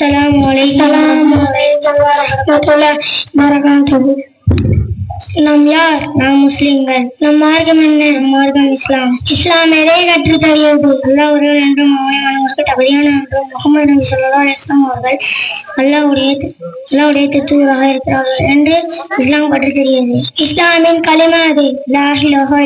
அஸ்ஸலாமு அலைக்கும் நாம் யார்? நாம் முஸ்லிம்கள். நம் மார்க்கம் என்ன? நம் மார்க்கம் இஸ்லாம். இஸ்லாம் எதை கற்று தருகிறது அல்லாஹ் ஒருவன் என்றும் அவனை தகுதியான என்றும் முகமது நபி ஸல்லல்லாஹு இஸ்லாம் அவர்கள் அல்லாவுடைய அல்லாவுடைய தத்துவராக இருக்கிறார்கள் என்று இஸ்லாம் பற்றி தெரிகிறது. இஸ்லாமின் களிமா அது. லா இலாஹா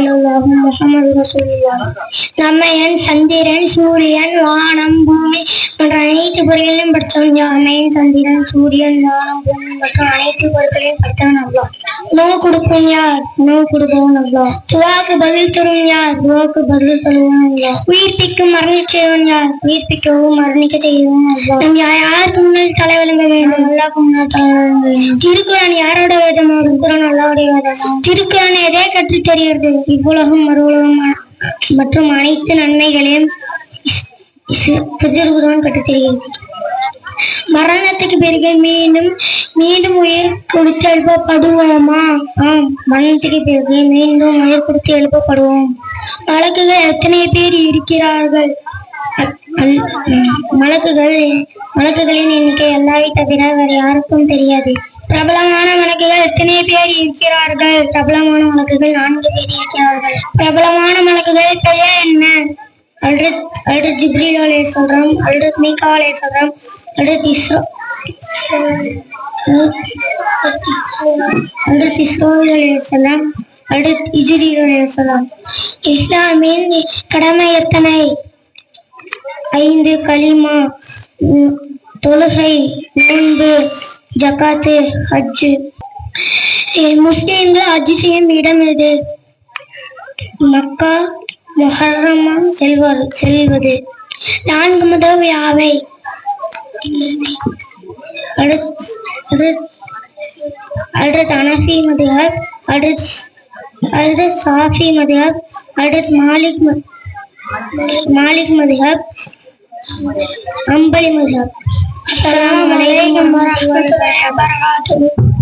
நம்மையன் சந்திரன் சூரியன் வானம் பூமி போன்ற அனைத்து பொருள்களையும் படித்தவன் யாமையன் சந்திரன் சூரியன் வானம் பூமி மற்றும் அனைத்து பொருட்களையும் படித்தவன் அவ்வளோ நோவு கொடுப்போம் யார்? நோவு கொடுப்பவன் அல்லா. துவாக்கு பதில் தரும் யார்? துவாக்கு பதில் தருவன் அல்லா. உயிர்ப்பிக்கும் மரணிக்க செய்வன் யார்? உயிர்ப்பிக்கவும் மரணிக்க செய்வன் அல்லா. நம் யாருக்கு முன்னாடி தலை விளங்க வேண்டும்? அல்லாக்கு முன்னாடி தலை விளங்க வேண்டும். திருக்குறான் யாரோட வேதமோ? திருக்குறான் அல்லாவுடைய வேதம். திருக்குறான் எதே கற்று தெரிகிறது? இவ்வுலகம் மறுவுலகம் மற்றும் அனைத்து நன்மைகளையும் திருக்குறான் கற்று தெரிகிறது. மரணத்துக்கு பிறகு மீண்டும் மீண்டும் உயிர் கொடுத்து எழுப்பப்படுவோமா? ஆம் மரணத்துக்கு பிறகு மீண்டும் உயிர் கொடுத்து எழுப்பப்படுவோம். வழக்குகள் எத்தனை பேர் இருக்கிறார்கள்? வழக்குகள் வழக்குகளின் எண்ணிக்கை எல்லாரை தவிர வேறு யாருக்கும் தெரியாது. பிரபலமான வழக்குகள் எத்தனை பேர் இருக்கிறார்கள்? பிரபலமான வழக்குகள் நான்கு பேர் இருக்கிறார்கள். பிரபலமான வழக்குகள் பெயர் என்ன? அல்ரத் அல்ரத் ஜிப்ரீல் அலே சொல்றோம் அல்ரத் மீகா அலே சொல்கிறோம் அல்ரத் இஸ்ரோ அல்ரத் இஸ்ரோயில் அலே சலாம் அல்ரத் இஜ்ரீல் அலே சலாம் இஸ்லாமின் கடமை எத்தனை? ஐந்து கலிமா தொழுகை நோன்பு ஜக்காத்து ஹஜ்ஜு. முஸ்லீம்கள் ஹஜ்ஜு செய்யும் இடம் எது? மக்கா முஹர்ரமா செல்வது செல்வது. நான்கு முதல் யாவை? அடுத்து அடுத்- அனஃபி மதுஹப் அடுத் அடுத் சாஃபி மதுஹப் அடுத் மாலிக் மாலிக் மதுஹப் அம்பலி மதுஹப் அஸ்ஸலாமு அலைக்கும் வபரகாத்துஹு.